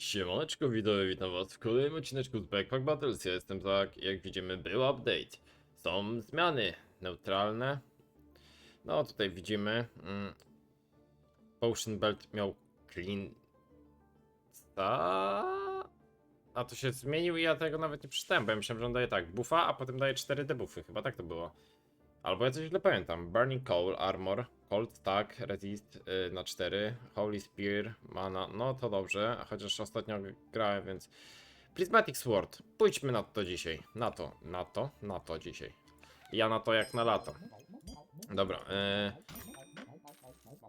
Siemaneczko widzowie, witam was w kolejnym odcineczku z Backpack Battles. Ja jestem tak, jak widzimy był update. Są zmiany neutralne. No tutaj widzimy mm, Potion Belt miał clean A to się zmienił i ja tego nawet nie przeczytałem, bo ja myślałem, że on daje tak, buffa, a potem daje 4 debuffy, chyba tak to było. Albo ja coś źle pamiętam. Burning Coal, Armor, Cold Stack, Resist y, na 4, Holy Spear, Mana, no to dobrze, chociaż ostatnio grałem, więc... Prismatic Sword, pójdźmy na to dzisiaj. Na to, na to, na to dzisiaj. Ja na to jak na lato. Dobra, y...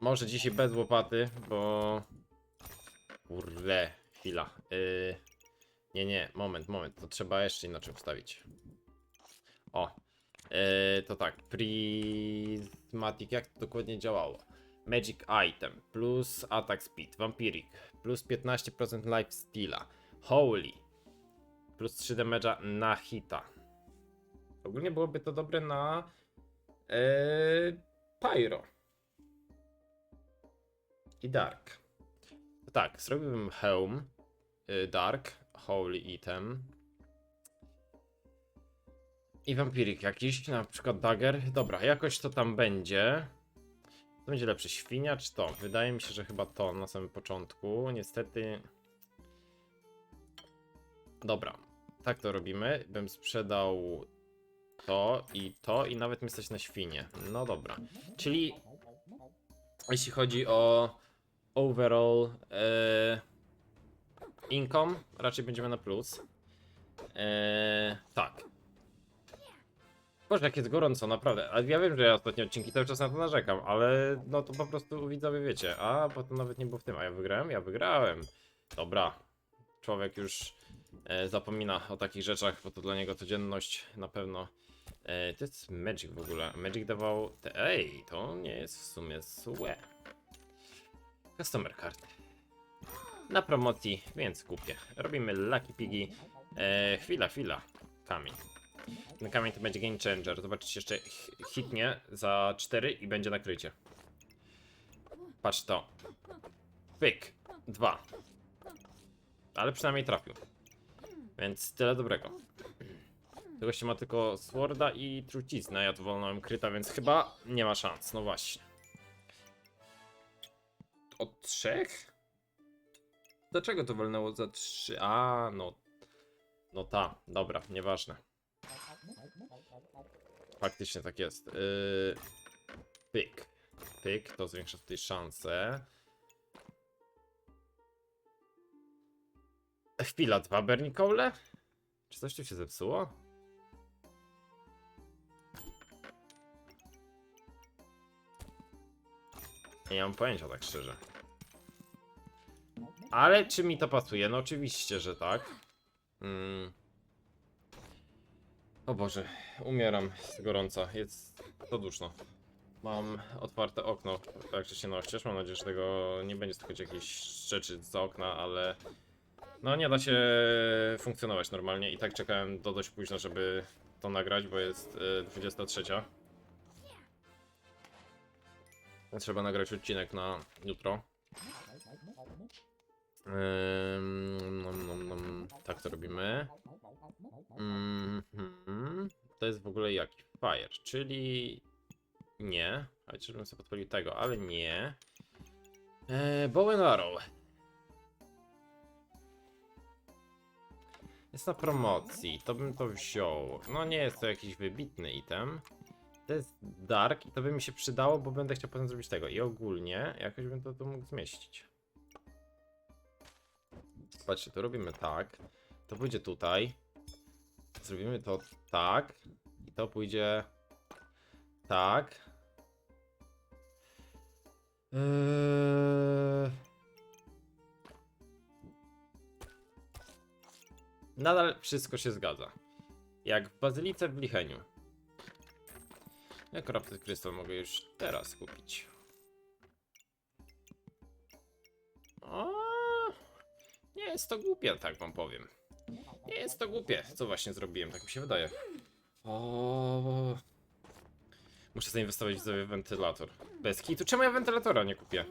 Może dzisiaj bez łopaty, bo... Kurde, chwila. Y... Nie, nie, moment, moment, to trzeba jeszcze inaczej ustawić. O, to tak, Prismatic, jak to dokładnie działało? Magic Item, plus Attack Speed, Vampiric, plus 15% Life Steala, Holy, plus 3 damage'a na hita. Ogólnie byłoby to dobre na eee, Pyro i Dark. Tak, zrobiłbym Helm, y, Dark, Holy Item, i vampirik jakiś, na przykład dagger. Dobra, jakoś to tam będzie. To będzie lepsze, świnia czy to? Wydaje mi się, że chyba to na samym początku. Niestety... Dobra, tak to robimy. Bym sprzedał to i to i nawet mi stać na świnie. No dobra, czyli jeśli chodzi o overall e, income, raczej będziemy na plus. E, tak, Boże, jak jest gorąco, naprawdę. A ja wiem, że ja ostatnie odcinki cały czas na to narzekam, ale no to po prostu widzowie wiecie. A, bo to nawet nie było w tym. A ja wygrałem? Ja wygrałem. Dobra. Człowiek już e, zapomina o takich rzeczach, bo to dla niego codzienność na pewno. E, to jest Magic w ogóle. Magic dawał... Te, ej, to nie jest w sumie złe. Customer card. Na promocji, więc kupię. Robimy Lucky Piggy. E, chwila, chwila. Kamień. Ten kamień to będzie game changer. Zobaczycie, jeszcze hitnie za 4 i będzie nakrycie. Patrz to. Pyk. 2. Ale przynajmniej trafił. Więc tyle dobrego. Tego się ma tylko sworda i truciznę. Ja tu wolnąłem kryta, więc chyba nie ma szans. No właśnie. Od trzech? Dlaczego to wolnęło za trzy? A, no. No ta, dobra, nieważne. Faktycznie tak jest. Yy... Pyk. Pyk, to zwiększa tutaj szanse. Chwila, dwa Bernicole? Czy coś tu się zepsuło? Nie mam pojęcia, tak szczerze. Ale czy mi to pasuje? No oczywiście, że tak. Mm. O Boże, umieram z gorąca. Jest to duszno. Mam otwarte okno, że się nościsz. Mam nadzieję, że tego nie będzie słychać jakieś rzeczy za okna, ale no nie da się funkcjonować normalnie i tak czekałem do dość późno, żeby to nagrać, bo jest y, 23. Trzeba nagrać odcinek na jutro. Ym, nom, nom, nom. Tak to robimy. Mhm. To jest w ogóle jaki? Fire, czyli nie. Ale żebym sobie podpalił tego, ale nie. Eee, arrow. Jest na promocji, to bym to wziął. No nie jest to jakiś wybitny item. To jest dark i to by mi się przydało, bo będę chciał potem zrobić tego. I ogólnie jakoś bym to tu mógł zmieścić. Patrzcie, to robimy tak. To pójdzie tutaj. Zrobimy to tak. I to pójdzie tak. Eee... Nadal wszystko się zgadza. Jak w bazylice w Licheniu. Jak Raptor Crystal mogę już teraz kupić. O, nie jest to głupie, tak wam powiem. Nie jest to głupie, co właśnie zrobiłem, tak mi się wydaje. O, Muszę zainwestować w sobie wentylator. Bez kitu. Czemu ja wentylatora nie kupię?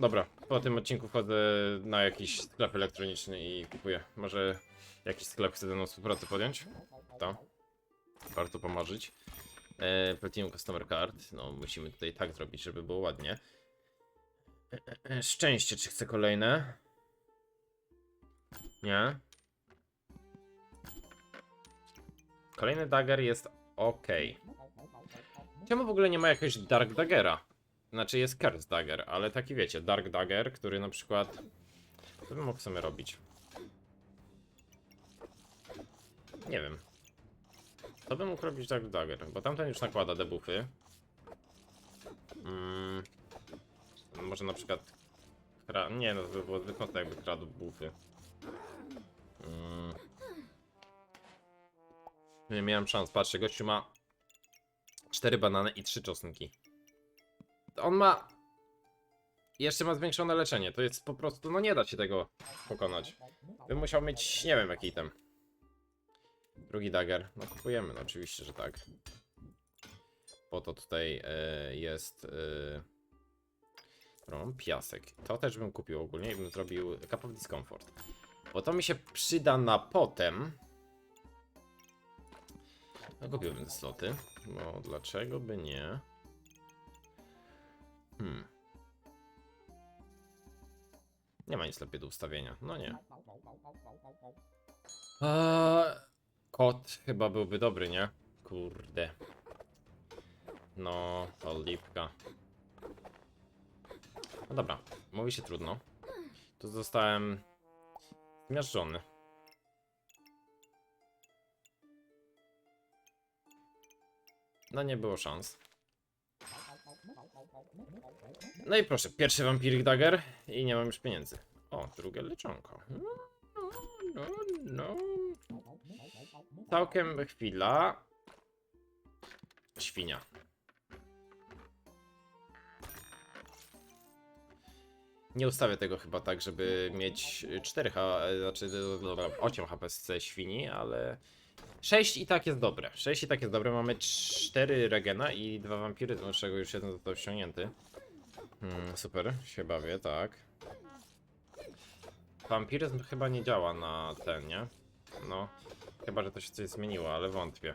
Dobra, po tym odcinku wchodzę na jakiś sklep elektroniczny i kupuję. Może jakiś sklep chce ze mną współpracę podjąć? To. Warto pomarzyć. E, Platinum Customer Card. No, musimy tutaj tak zrobić, żeby było ładnie. E, e, e, Szczęście, czy chcę kolejne? Nie. Kolejny dagger jest ok. Czemu w ogóle nie ma jakiegoś Dark Daggera? Znaczy jest Curse Dagger, ale taki wiecie, Dark Dagger, który na przykład... Co bym mógł sobie robić? Nie wiem. Co bym mógł robić Dark Dagger? Bo tamten już nakłada debuffy. Mm. Może na przykład... Kra... Nie, no to by było zbyt jakby kradł buffy. Mm. Nie miałem szans, patrzcie, gościu ma... cztery banany i trzy czosnki. On ma... Jeszcze ma zwiększone leczenie, to jest po prostu, no nie da się tego pokonać. Bym musiał mieć, nie wiem jaki tam. Drugi dagger, no kupujemy, no oczywiście, że tak. Po to tutaj e, jest... Mam piasek. To też bym kupił ogólnie i bym zrobił Cup of Discomfort. Bo to mi się przyda na potem. No kupiłbym te sloty, bo dlaczego by nie? Hmm. Nie ma nic lepiej do ustawienia. No nie. Eee, kot chyba byłby dobry, nie? Kurde. No, to lipka. No dobra, mówi się trudno. Tu zostałem zmiażdżony. No nie było szans. No i proszę, pierwszy Vampiric Dagger i nie mam już pieniędzy. O, drugie leczonko. No, no, no. Całkiem chwila. Świnia. Nie ustawię tego chyba tak, żeby mieć 4 H, znaczy dobra, 8 HP z świni, ale 6 i tak jest dobre. 6 i tak jest dobre. Mamy 4 regena i 2 wampiry, z czego już jeden został ściągnięty. Hmm, super, się bawię, tak. Wampiryzm chyba nie działa na ten, nie? No, chyba, że to się coś zmieniło, ale wątpię.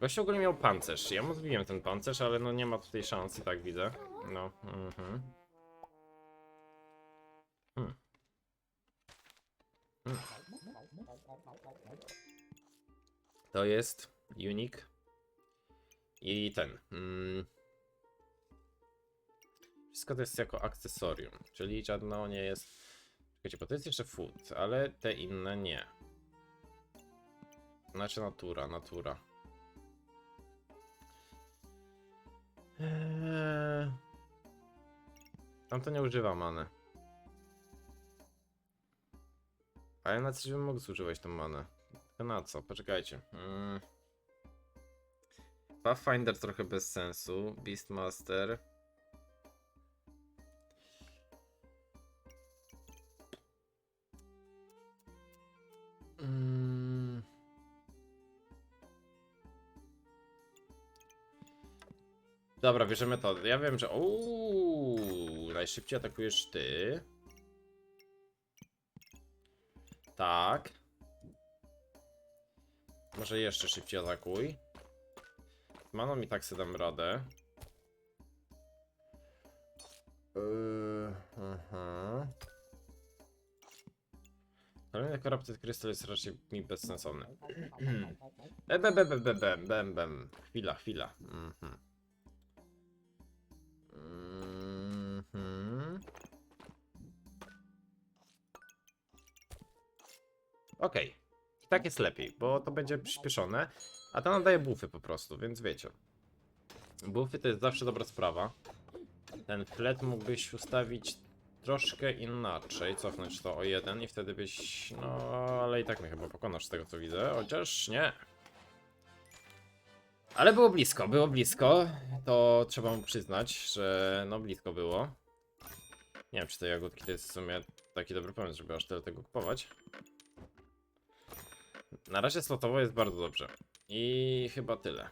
Gość ogólnie miał pancerz. Ja mu zbiłem ten pancerz, ale no nie ma tutaj szans i tak widzę. No, mhm. Hmm. Hmm. To jest unique. I ten. Mm, wszystko to jest jako akcesorium, czyli żadno nie jest. Czekajcie, bo to jest jeszcze food, ale te inne nie. Znaczy natura, natura. Eee... Tam to nie używa many. Ale na coś bym mógł zużywać tą manę. Tylko na co? Poczekajcie. Mm. Pathfinder trochę bez sensu. Beastmaster. Mm. Dobra, bierzemy to. Ja wiem, że. Uuu, najszybciej atakujesz ty. Tak. Może jeszcze szybciej atakuj. Maną i tak sobie dam radę. Yy, aha. Kolejny Corrupted Crystal jest raczej mi bezsensowny. Bem, bem, bem, bem, bem, bem. Chwila, chwila. Mhm. Okej. I tak jest lepiej, bo to będzie przyspieszone, a to nadaje buffy po prostu, więc wiecie. Buffy to jest zawsze dobra sprawa. Ten flet mógłbyś ustawić troszkę inaczej, cofnąć to o jeden i wtedy byś, no ale i tak mnie chyba pokonasz z tego co widzę, chociaż nie. Ale było blisko, było blisko, to trzeba mu przyznać, że no blisko było. Nie wiem, czy te jagódki to jest w sumie taki dobry pomysł, żeby aż tyle tego kupować. Na razie slotowo jest bardzo dobrze. I chyba tyle.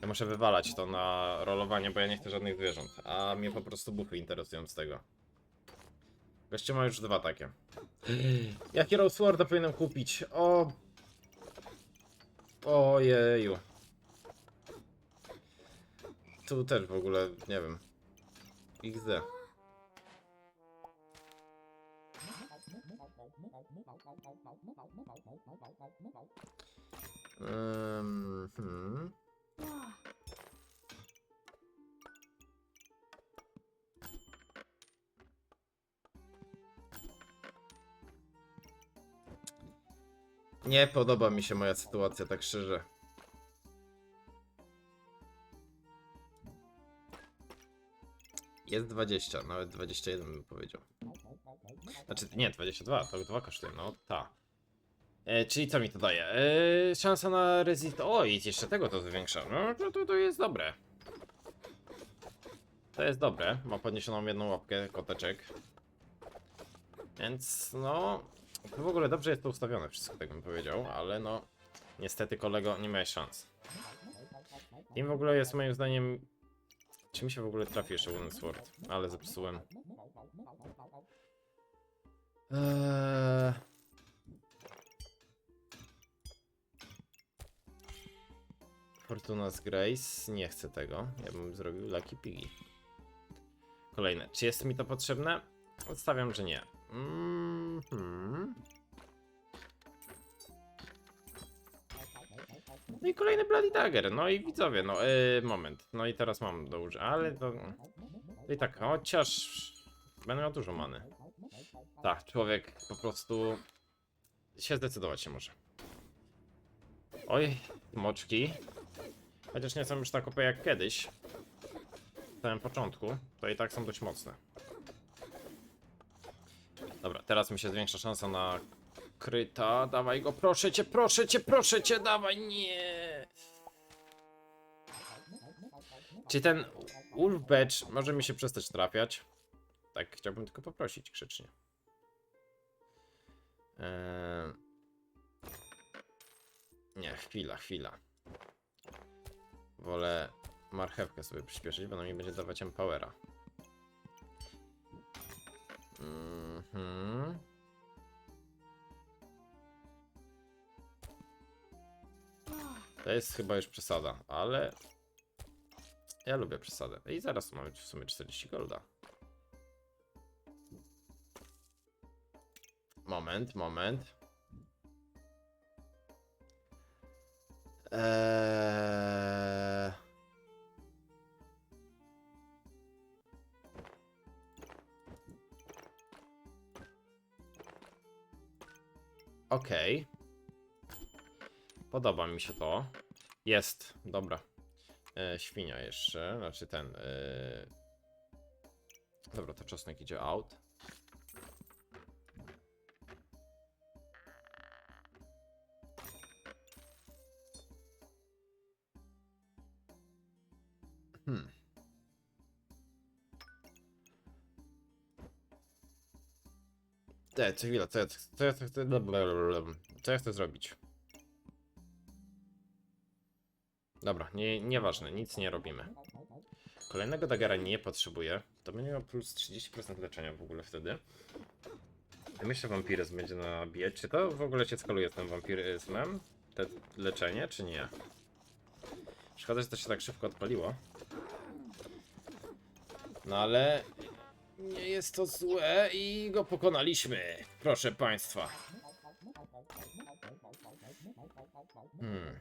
Ja muszę wywalać to na rolowanie, bo ja nie chcę żadnych zwierząt. A mnie po prostu buchy interesują z tego. Goście ma już dwa takie. Jakie Rose Sworda powinienem kupić? O... Ojeju. Tu też w ogóle, nie wiem. XD. Hmm. Nie podoba mi się moja sytuacja, tak szczerze. Jest 20, nawet 21 bym powiedział. Znaczy, nie, 22, to dwa kosztuje, no ta. E, czyli co mi to daje? E, szansa na resist... O, i jeszcze tego to zwiększa. No, to, to, to jest dobre. To jest dobre. Ma podniesioną jedną łapkę koteczek. Więc, no... To w ogóle dobrze jest to ustawione wszystko, tak bym powiedział, ale no... Niestety, kolego, nie miałeś szans. Im w ogóle jest moim zdaniem... Czy mi się w ogóle trafi jeszcze Wooden Sword? Ale zepsułem. Eee... Fortuna's Grace. Nie chcę tego. Ja bym zrobił Lucky Piggy. Kolejne. Czy jest mi to potrzebne? Odstawiam, że nie. Mhm. No i kolejny Bloody Dagger. No i widzowie, no yy, moment. No i teraz mam do użycia, ale to I tak, chociaż... Będę miał dużo many. Tak, człowiek po prostu... się zdecydować się może. Oj, moczki. Chociaż nie są już tak OP jak kiedyś. W samym początku, to i tak są dość mocne. Dobra, teraz mi się zwiększa szansa na kryta. Dawaj go, proszę cię, proszę cię, proszę cię, dawaj, nie. Czy ten Wolf Badge może mi się przestać trafiać? Tak, chciałbym tylko poprosić grzecznie. Eee... Nie, chwila, chwila. Wolę marchewkę sobie przyspieszyć, bo ona mi będzie dawać empowera. Mhm. To jest chyba już przesada, ale ja lubię przesadę. I zaraz mamy w sumie 40 golda. Moment, moment. Eee... Okej. Podoba mi się to. Jest, dobra. E, świnia jeszcze, znaczy ten. E... Dobra, to czosnek idzie out. Te, co chwila, co ja, co ja chcę, co ja chcę zrobić? Dobra, nie, nieważne, nic nie robimy. Kolejnego dagera nie potrzebuję. To będzie miał plus 30% leczenia w ogóle wtedy. Myślę, wampiryzm będzie nabijać. Czy to w ogóle się skaluje z tym wampiryzmem? Te leczenie, czy nie? Szkoda, że to się tak szybko odpaliło. No ale nie jest to złe i go pokonaliśmy. Proszę państwa. Hmm.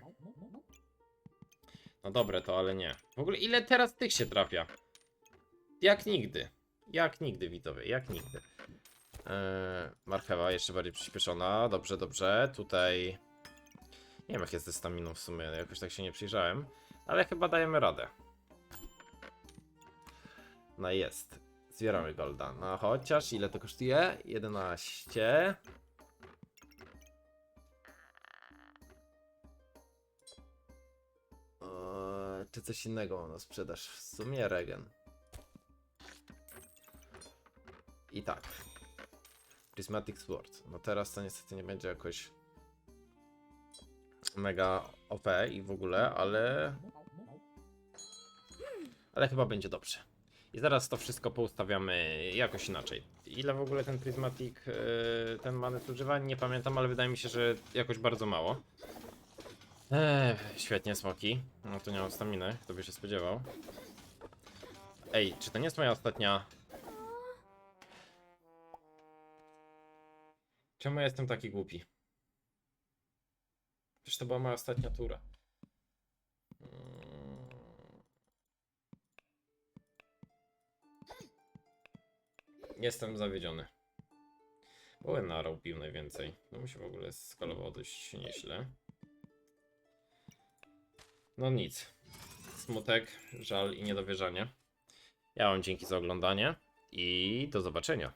No dobre to, ale nie. W ogóle ile teraz tych się trafia? Jak nigdy. Jak nigdy, widzowie, jak nigdy. Eee, marchewa jeszcze bardziej przyspieszona. Dobrze, dobrze. Tutaj... Nie wiem jak jest ze staminą w sumie, jakoś tak się nie przyjrzałem. Ale chyba dajemy radę. No jest. Zbieramy golda. No chociaż ile to kosztuje? 11. Eee, czy coś innego mam na sprzedaż? W sumie regen. I tak. Prismatic Sword. No teraz to niestety nie będzie jakoś mega OP i w ogóle, ale ale chyba będzie dobrze. I zaraz to wszystko poustawiamy jakoś inaczej. Ile w ogóle ten Prismatic, yy, ten manet używa? Nie pamiętam, ale wydaje mi się, że jakoś bardzo mało. Eee, świetnie, smoki. No to nie mam staminy, kto by się spodziewał. Ej, czy to nie jest moja ostatnia... Czemu ja jestem taki głupi? Przecież to była moja ostatnia tura. Jestem zawiedziony. Byłem na pił najwięcej. No mi się w ogóle skalowało dość nieźle. No nic. Smutek, żal i niedowierzanie. Ja wam dzięki za oglądanie i do zobaczenia.